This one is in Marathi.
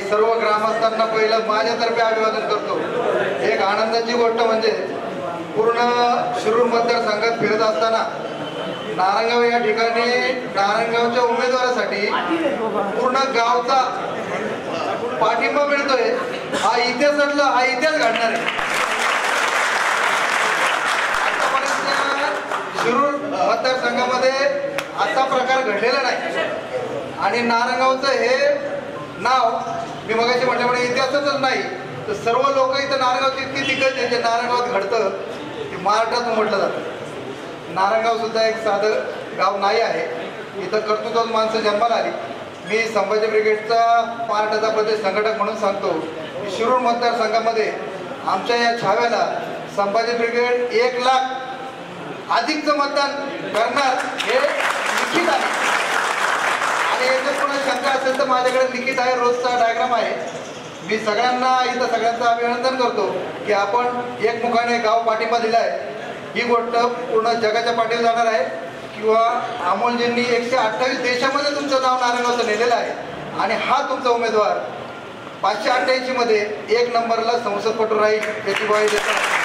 सर्व ग्रामस्थांना पहिलं माझ्यातर्फे अभिवादन करतो. एक आनंदाची गोष्ट म्हणजे पूर्ण शिरूर मतदारसंघात फिरत असताना नारायणगाव या ठिकाणी नारायणगावच्या उमेदवारासाठी पूर्ण गावचा पाठिंबा मिळतोय. हा इतिहासातला हा इतिहास घडणार आहे. आतापर्यंत शिरूर मतदारसंघामध्ये असा प्रकार घडलेला नाही. आणि नारायणगावचं हे नाव मी मगाशी म्हटल्यामुळे इतिहासातच नाही. तर सर्व लोक इथं नारायणगावची इतकी दिग्गज आहे जे नारायणगावात घडतं ते महाराष्ट्रात म्हटलं जातं. नारायणगाव सुद्धा एक साधं गाव नाही आहे. इथं कर्तृत्वात माणसं जन्माला आली. मी संभाजी ब्रिगेडचा महाराष्ट्राचा प्रदेश संघटक म्हणून सांगतो. की शिरूर मतदारसंघामध्ये आमच्या या छाव्याला संभाजी ब्रिगेड एक लाख अधिकचं मतदान करणार हे आणि याच्यात कोणाला शंका असेल तर माझ्याकडे लिखित आहे रोजचा डायग्राम आहे. मी सगळ्यांना इथं सगळ्यांचं अभिनंदन करतो की आपण एकमुखाने गाव पाठिंबा आहे ही गोष्ट पूर्ण जगाच्या पाठीवर जाणार आहे. किंवा अमोलजींनी एकशे अठ्ठावीस देशामध्ये तुमचं नाव नारायणगावचं नेलेलं आहे. आणि हा तुमचा उमेदवार पाचशे अठ्ठ्याऐंशीमध्ये एक नंबरला संसदपटू राहील याची ग्वाही देतात